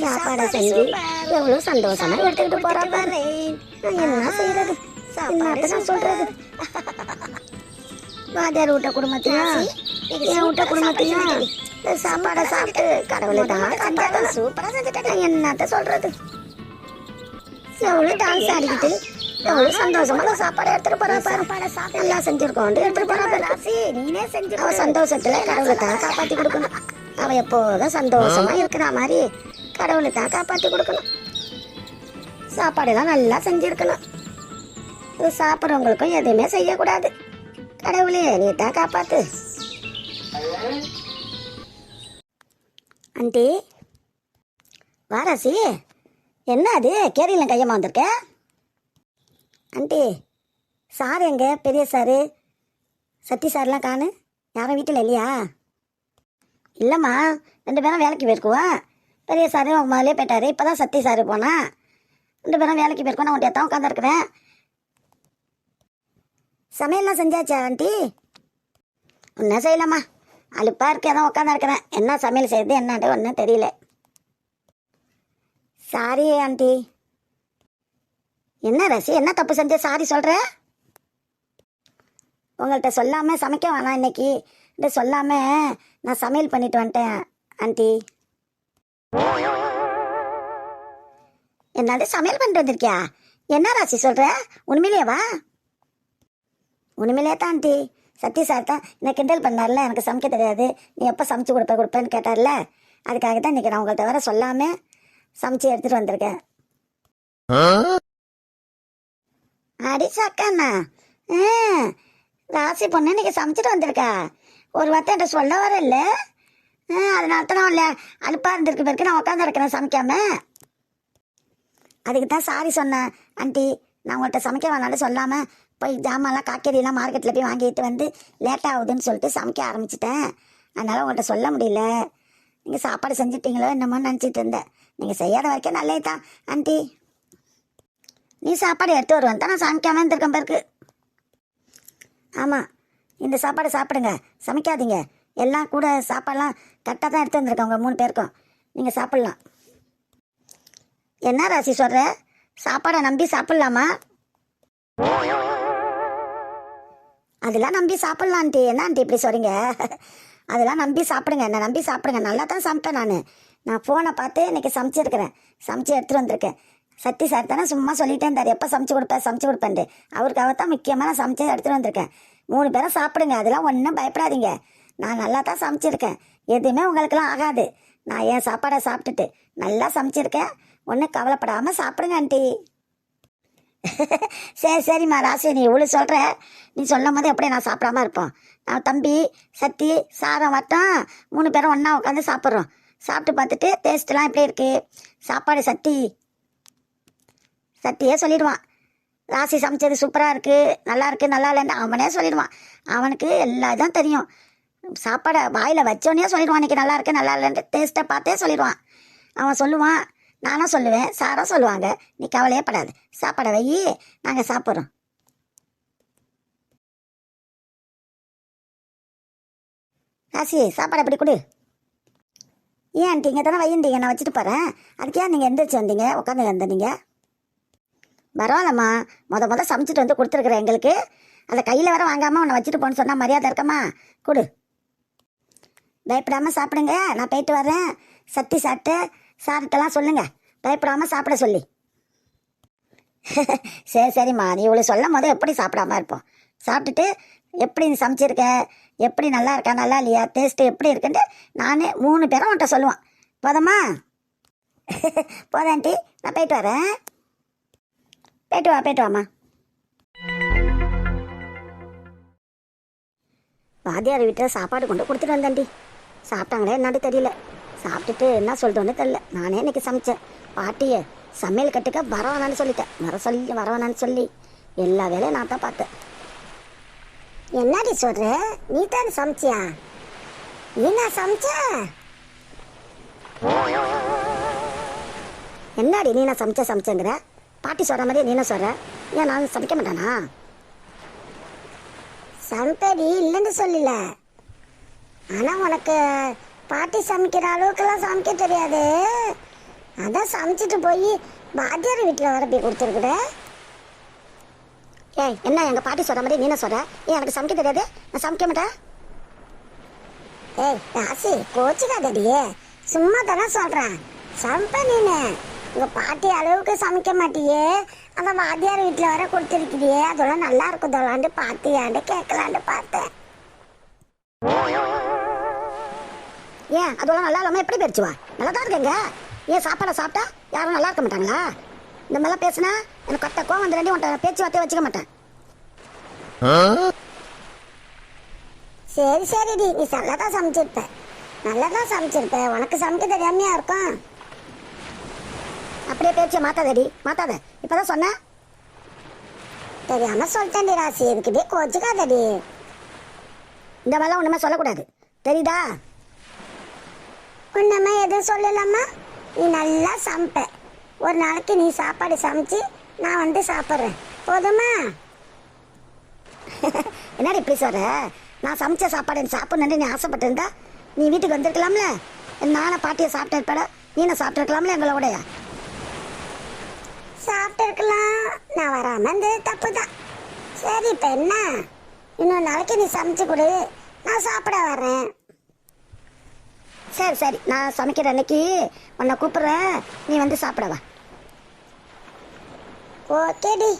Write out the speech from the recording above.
சாப்பாடை செஞ்சு எவ்வளவு சந்தோஷமா எடுத்துக்கிட்டு போறா பாரு நான் என்ன செய்யறது என்னத்த நான் சொல்றது? வாத்தியார் விட்ட குடும்பத்தையும் என் விட்ட குடும்பத்தையும் சாப்பாடை சாப்பிட்டு கடவுளை தான் காப்பாத்தணும். சூப்பரா செஞ்சுட்டேன். என்னத்த சொல்றது? எவ்வளவு டான்ஸ் ஆடிக்கிட்டு எவ்வளவு சந்தோஷமா சாப்பாடு எடுத்துட்டு போறா பாரு நல்லா செஞ்சிருக்கோம் எடுத்துட்டு போறா பாரு ராசி நீனே செஞ்சு அவ சந்தோஷத்துல கடவுளை தான் காப்பாத்தி கொடுக்கணும். அவ எப்போதும் சந்தோஷமா இருக்கிற மாதிரி கடவுளை தான் காப்பாற்றி கொடுக்கணும். சாப்பாடெல்லாம் நல்லா செஞ்சுருக்கணும். இது சாப்பிட்றவங்களுக்கும் எதுவுமே செய்யக்கூடாது. கடவுளே நீ தான் காப்பாத்து. ஆண்டி வாராசி என்ன அது? கேரியில் கையம்மா வந்திருக்க ஆண்டி சார் எங்க? பெரிய சாரு சத்தி சார்லாம் காணு. யாரும் வீட்டில் இல்லையா? இல்லைம்மா ரெண்டு பேரும் வேலைக்கு போயிருக்குவோம் பெரிய சாரு அவங்க முதலே போயிட்டாரு. இப்போ தான் சத்தி சாரு போனால் ரெண்டு பேரும் வேலைக்கு போயிருக்கோம். நான் உன்ட்டு தான் உட்காந்துருக்குறேன் சமையல்லாம் செஞ்சாச்சா ஆண்டி? ஒன்றும் செய்யலம்மா. அலுப்பாக இருக்கே தான் உட்காந்துருக்குறேன் என்ன சமையல் செய்யுது என்னன்ட்டு ஒன்றும் தெரியல. Sorry aunty. என்ன ரசி என்ன தப்பு செஞ்ச? சாரி சொல்கிற உங்கள்கிட்ட சொல்லாமல் சமைக்க வேணாம் இன்னைக்கு. சொல்லாமல் நான் சமையல் பண்ணிட்டு வந்துட்டேன் ஆண்டி. என்னது சமையல் பண்ணிட்டு வந்திருக்கியா என்ன ராசி சொல்கிற உண்மையிலேவா உண்மையிலே தான் ஆண்டி. சத்ய சார் தான் என்ன கிண்டல் பண்ணார்ல எனக்கு சமைக்க தெரியாது. நீ எப்போ சமைச்சு கொடுப்ப கொடுப்பேன்னு கேட்டார்ல. அதுக்காக தான் இன்றைக்கி நான் உங்கள்கிட்ட வர சொல்லாமல் சமைச்சு எடுத்துகிட்டு வந்திருக்கேன். அடி சக்கண்ணா. ஆ ராசி பொண்ணு இன்னைக்கு சமைச்சிட்டு வந்திருக்கா. ஒரு வார்த்தை என்கிட்ட சொல்ல வர இல்லை. அதனால தான் நான் இல்லை அலுப்பாக இருந்திருக்கு பிறகு நான் உட்காந்து இருக்கிறேன் சமைக்காமல் அதுக்கு தான் சாரி சொன்னேன். ஆண்டி நான் உங்கள்கிட்ட சமைக்க வேணாலும் சொல்லாமல் போய் ஜாமான்லாம் காய்கறிலாம் மார்க்கெட்டில் போய் வாங்கிட்டு வந்து லேட் ஆகுதுன்னு சொல்லிட்டு சமைக்க ஆரம்பிச்சிட்டேன். அதனால் உங்கள்கிட்ட சொல்ல முடியல. நீங்கள் சாப்பாடு செஞ்சிட்டீங்களோ என்னமோ நினச்சிட்டு இருந்தேன். நீங்கள் செய்யாத வரைக்கும் நல்லது தான் ஆண்டி நீ சாப்பாடு எடுத்து வருவேன். தான் நான் சமைக்காமல் இருந்திருக்கேன் பிறகு ஆமாம் இந்த சாப்பாடை சாப்பிடுங்க. சமைக்காதீங்க. எல்லாம் கூட சாப்பாடெல்லாம் கரெக்டாக தான் எடுத்து வந்திருக்கேன் உங்கள் மூணு பேருக்கும். நீங்கள் சாப்பிட்லாம். என்ன ராசி சொல்கிற சாப்பாடை நம்பி சாப்பிட்லாமா? அதெல்லாம் நம்பி சாப்பிட்லாம் ஆண்டி. என்ன ஆண்டி இப்படி சொல்கிறீங்க அதெல்லாம் நம்பி சாப்பிடுங்க. என்னை நம்பி சாப்பிடுங்க. நல்லா தான் சமைப்பேன் நான். நான் ஃபோனை பார்த்து இன்னைக்கு சமைச்சிருக்கிறேன். சமைச்சு எடுத்துகிட்டு வந்திருக்கேன். சத்தி சார் தானே சும்மா சொல்லிட்டே இருந்தார். எப்போ சமைச்சு கொடுப்பேன் சமைச்சு கொடுப்பேன்ட்டு. அவருக்காக தான் முக்கியமாக நான் சமைச்சு எடுத்துகிட்டு வந்திருக்கேன். மூணு பேரும் சாப்பிடுங்க. அதெல்லாம் ஒன்றும் பயப்படாதீங்க. நான் நல்லா தான் சமைச்சிருக்கேன். எதுவுமே உங்களுக்கெல்லாம் ஆகாது. நான் என் சாப்பாடை சாப்பிட்டுட்டு நல்லா சமைச்சிருக்கேன்? ஒன்றும் கவலைப்படாமல் சாப்பிடுங்க ஆண்டி. சரி சரிம்மா ராசி நீ இவ்வளோ சொல்கிற நீ சொல்லும் போது எப்படி நான் சாப்பிடாம இருப்போம். நான் தம்பி சத்தி சாதம் வட்டம் மூணு பேரும் ஒன்றா உட்காந்து சாப்பிட்றோம். சாப்பிட்டு பார்த்துட்டு டேஸ்ட்லாம் எப்படி இருக்குது சாப்பாடு சத்தி. சத்தியே சொல்லிடுவான். ராசி சமைச்சது சூப்பராக இருக்குது நல்லா இருக்குது நல்லா இல்லைன்னு அவனே சொல்லிடுவான். அவனுக்கு எல்லா இதுவும் தெரியும். சாப்பாடை வாயில் வச்சோன்னே சொல்லிடுவான். இன்னைக்கு நல்லா இருக்கு நல்லா இல்லைன்ட்டு டேஸ்ட்டை பார்த்தே சொல்லிடுவான். அவன் சொல்லுவான் நானும் சொல்லுவேன் சாரும் சொல்லுவாங்க. நீ கவலையே படாது. சாப்பாடை வை நாங்கள் சாப்பிட்றோம். ராசி சாப்பாடு எப்படி கொடு? ஏன் ஆண்டி இங்கே தானே வையண்டிங்க நான் வச்சுட்டு போகிறேன் அதுக்கே நீங்கள் எந்திரிச்சு வந்தீங்க? உட்காந்து வந்தீங்க பரவாயில்லம்மா. மொதல் மொதல் சமைச்சிட்டு வந்து கொடுத்துருக்குறேன் எங்களுக்கு. அதை கையில் வர வாங்காமல் உன்னை வச்சுட்டு போன்னு சொன்னால் மரியாதை இருக்கம்மா கொடு. பயப்படாமல் சாப்பிடுங்க. நான் போயிட்டு வரேன் சத்தி சாப்பிட்டு சாப்பிட்டெல்லாம் சொல்லுங்க. பயப்படாமல் சாப்பிட சொல்லி. சரி சரிம்மா. நீ இவ்வளோ சொல்லும் போது எப்படி சாப்பிடாம இருப்போம்? சாப்பிட்டுட்டு எப்படி நீ சமைச்சிருக்க? எப்படி நல்லா இருக்கா நல்லா இல்லையா? டேஸ்ட்டு எப்படி இருக்குன்ட்டு நானே மூணு பேரும் உன்ட்ட சொல்லுவான். போதம்மா போதாண்டி நான் போயிட்டு வரேன். போயிட்டு வா போயிட்டு வாம்மா. வாத்தியார் வீட்டில் சாப்பாடு கொண்டு கொடுத்துட்டு வந்தாண்டி சாப்பிட்டாங்களே என்னன்னு தெரியல. சாப்பிட்டுட்டு என்ன சொல்கிறோன்னு தெரியல. நானே இன்னைக்கு சமைச்சேன். பாட்டியை சமையல் கட்டுக்க வர வேணான்னு சொல்லிட்டேன். வர சொல்லி வர வேணான்னு சொல்லி. எல்லா வேலையும் நான் தான் பார்த்தேன். என்னடி சொல்ற? நீ தான் சமைச்சியா? என்ன சமைச்ச? என்னடி நீ நான் சமைச்ச சமைச்சேங்கிற? பாட்டி சொல்ற மாதிரி நீ என்ன சொல்ற? ஏன் நான் சமைக்க மாட்டானா? சமைப்படி இல்லைன்னு சொல்லல. ஆனா உனக்கு பாட்டி சமைக்கிற அளவுக்குலாம் சமைக்க தெரியாது. அதான் சமைச்சிட்டு போய் பாத்தியார் வீட்டில் வர போய் கொடுத்துருக்குற. ஏய் என்ன எங்கள் பாட்டி சொல்கிற மாதிரி நீ என்ன சொல்கிற ஏன் எனக்கு சமைக்க தெரியாது. நான் சமைக்க மாட்டேன். ஏய் ராசி கோச்சிக்காதடியே சும்மா தானே சொல்கிறேன் சமைப்ப நீனு. உங்கள் பாட்டி அளவுக்கு சமைக்க மாட்டியே. அந்த வாத்தியார் வீட்டில் வர கொடுத்துருக்கிறியே. அதெல்லாம் நல்லா இருக்குதோலான்ட்டு பார்த்தியான்ட்டு கேட்கலான்ட்டு பார்த்தேன். ஏன்? அதெல்லாம் நல்லா இல்லாமல் எப்படி போயிடுச்சுவா நல்லா தான் இருக்குங்க. ஏன் சாப்பாடை சாப்பிட்டா யாரும் நல்லா இருக்க மாட்டாங்களா? இந்த மாதிரிலாம் பேசுனா எனக்கு கத்த கோவம் வந்து ரெண்டு உன்ட்ட பேச்சுவார்த்தையை வச்சுக்க மாட்டேன். சரி சரிடி நீ நல்லா தான் சமைச்சிருப்ப. நல்லா தான் சமைச்சிருப்ப. உனக்கு சமைக்க தெரியாமையா இருக்கும். அப்படியே பேச்சை மாத்தாதடி மாத்தாத. இப்போதான் சொன்ன. தெரியாம சொல்லிட்டேன்டி ராசி. எதுக்கிட்டே கோச்சுக்காதடி இந்த மாதிரிலாம் ஒன்றுமே சொல்லக்கூடாது. தெரியுதா? உன்னம்மா எதுவும் சொல்லலாமா நீ நல்லா சமைப்ப. ஒரு நாளைக்கு நீ சாப்பாடு சமைச்சு நான் வந்து சாப்பிட்றேன். போதுமா? என்னடி இப்படி சொல்ற? நான் சமைச்ச சாப்பாடு எனக்கு சாப்பிடணுன்னு நீ ஆசைப்பட்டிருந்தா நீ வீட்டுக்கு வந்திருக்கலாம்ல? நானும் பாட்டியை சாப்பிட்டு இருப்பட நீனை சாப்பிட்டு இருக்கலாம்ல எங்களோடைய சாப்பிட்டு இருக்கலாம் நான் வராம இருந்தது தப்பு தான் சரி இப்போ என்ன? இன்னொரு நாளைக்கு நீ சமைச்சு கொடு. நான் சாப்பிட வரேன் சரி சரி நான் சமைக்கிற அன்னைக்கு உன்னை கூப்பிடுறேன். நீ வந்து சாப்பிடவா ஓகேடி